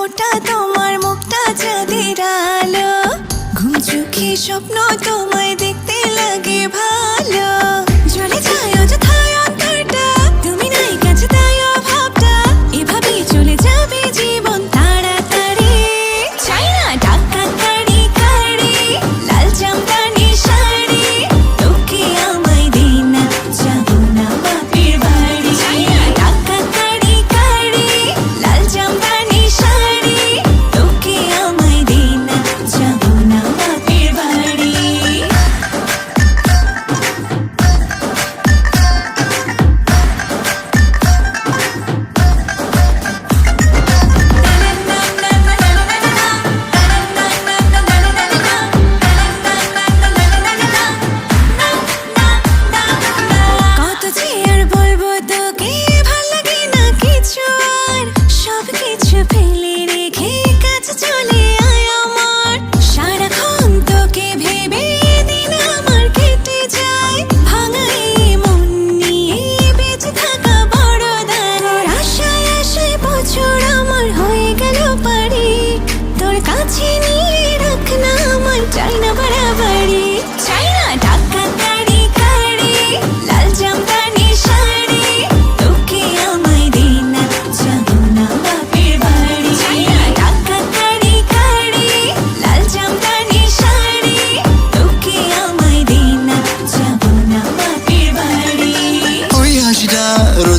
ফোটা তোমার মুখটা চাঁদের আলো। ঘুম চোখে স্বপ্ন তোমায় দেখতে লাগে ভালো।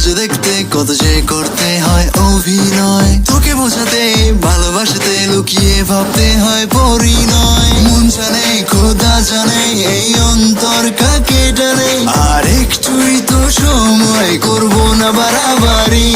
যে দেখতে, কত যে করতে হয় অভিনয়। তোকে বোঝাতে, ভালোবাসাতে লুকিয়ে ভাবতে হয় পরিণয়। মন জানে, খোদা জানে, এই অন্তর কাকে জানে আর একটুই তো সময় করব না বাড়াবাড়ি।